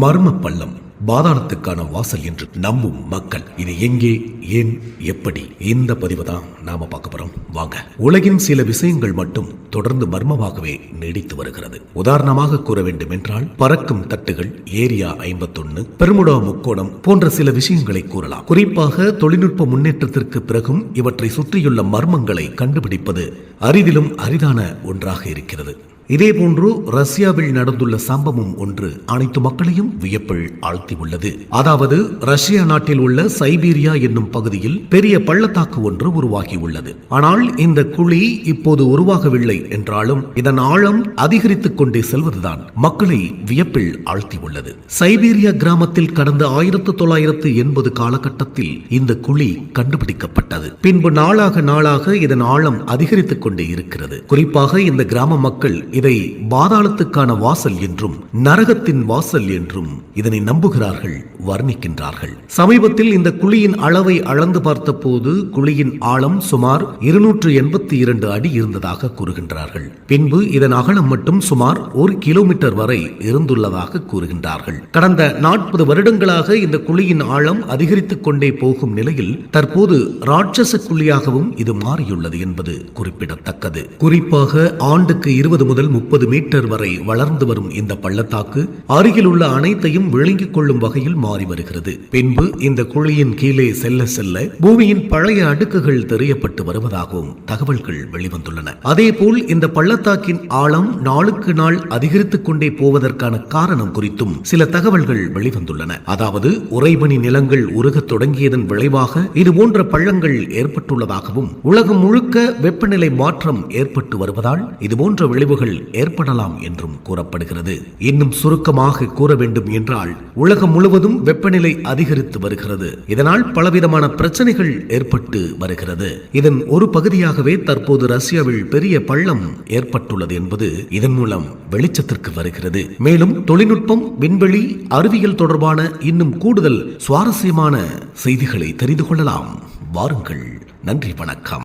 மர்ம பள்ளம் பாதாளத்துக்கான வாசல் என்று நம்பும் மக்கள். இது எங்கே ஏன் எப்படி? இந்த பதிவு தான் நாம பார்க்க போறோம். வாங்க. உலகின் சில விஷயங்கள் மட்டும் தொடர்ந்து மர்மமாகவே நீடித்து வருகிறது. உதாரணமாக கூற வேண்டும் என்றால் பறக்கும் தட்டுகள் ஏரியா ஐம்பத்தொன்னு பெருமுடா முக்கோணம் போன்ற சில விஷயங்களை கூறலாம். குறிப்பாக தொழில்நுட்ப முன்னேற்றத்திற்கு பிறகும் இவற்றை சுற்றியுள்ள மர்மங்களை கண்டுபிடிப்பது அரிதிலும் அரிதான ஒன்றாக இருக்கிறது. இதேபோன்று ரஷ்யாவில் நடந்துள்ள சம்பவம் ஒன்று அனைத்து மக்களையும் வியப்பில் ஆழ்த்தியுள்ளது. அதாவது ரஷ்யா நாட்டில் உள்ள சைபீரியா என்னும் பகுதியில் பெரிய பள்ளத்தாக்கு ஒன்று உருவாகியுள்ளது. ஆனால் இந்த குழி இப்போது உருவாகவில்லை என்றாலும் இதன் ஆழம் அதிகரித்துக் கொண்டே செல்வதுதான் மக்களை வியப்பில் ஆழ்த்தியுள்ளது. சைபீரியா கிராமத்தில் கடந்த ஆயிரத்து தொள்ளாயிரத்து எண்பது காலகட்டத்தில் இந்த குழி கண்டுபிடிக்கப்பட்டது. பின்பு நாளாக நாளாக இதன் ஆழம் அதிகரித்துக் கொண்டே இருக்கிறது. குறிப்பாக இந்த கிராம மக்கள் இதை பாதாளத்துக்கான வாசல் என்றும் நரகத்தின் வாசல் என்றும் இதனை நம்புகிறார்கள் வர்ணிக்கின்றார்கள். சமீபத்தில் இந்த குழியின் அளவை அளந்து பார்த்தபோது குழியின் ஆழம் சுமார் இருநூற்று எண்பத்தி இரண்டு அடி இருந்ததாக கூறுகின்றார்கள். பின்பு இதன் அகலம் மட்டும் சுமார் ஒரு கிலோமீட்டர் வரை இருந்துள்ளதாக கூறுகின்றார்கள். கடந்த நாற்பது வருடங்களாக இந்த குழியின் ஆழம் அதிகரித்துக் கொண்டே போகும் நிலையில் தற்போது ராட்சச குழியாகவும் இது மாறியுள்ளது என்பது குறிப்பிடத்தக்கது. குறிப்பாக ஆண்டுக்கு இருபது முதல் முப்பது மீட்டர் வரை வளர்ந்து வரும் இந்த பள்ளத்தாக்கு அருகில் உள்ள அனைத்தையும் விழுங்கிக் கொள்ளும் வகையில் மாறி வருகிறது. பின்பு இந்த குழியின் கீழே செல்ல செல்ல பூமியின் பழைய அடுக்குகள் தெரியப்பட்டு வருவதாகவும் தகவல்கள் வெளிவந்துள்ளன. அதேபோல் இந்த பள்ளத்தாக்கின் ஆழம் நாளுக்கு நாள் அதிகரித்துக் கொண்டே போவதற்கான காரணம் குறித்தும் சில தகவல்கள் வெளிவந்துள்ளன. அதாவது உறைபனி நிலங்கள் உருகத் தொடங்கியதன் விளைவாக இது போன்ற பள்ளங்கள் ஏற்பட்டுள்ளதாகவும் உலகம் முழுக்க வெப்பநிலை மாற்றம் ஏற்பட்டு வருவதால் இது போன்ற விளைவுகள் ஏற்படலாம் என்றும் கூறப்படுகிறது. இன்னும் சுருக்கமாக கூற வேண்டும் என்றால் உலகம் முழுவதும் வெப்பநிலை அதிகரித்து வருகிறது. இதனால் பலவிதமான பிரச்சனைகள் ஏற்பட்டு வருகிறது. இதன் ஒரு பகுதியாகவே தற்போது ரஷ்யாவில் பெரிய பள்ளம் ஏற்பட்டுள்ளது என்பது இதன் மூலம் வெளிச்சத்திற்கு வருகிறது. மேலும் தொழில்நுட்பம் விண்வெளி அறிவியல் தொடர்பான இன்னும் கூடுதல் சுவாரஸ்யமான செய்திகளை தெரிந்து கொள்ளலாம். வாருங்கள். நன்றி வணக்கம்.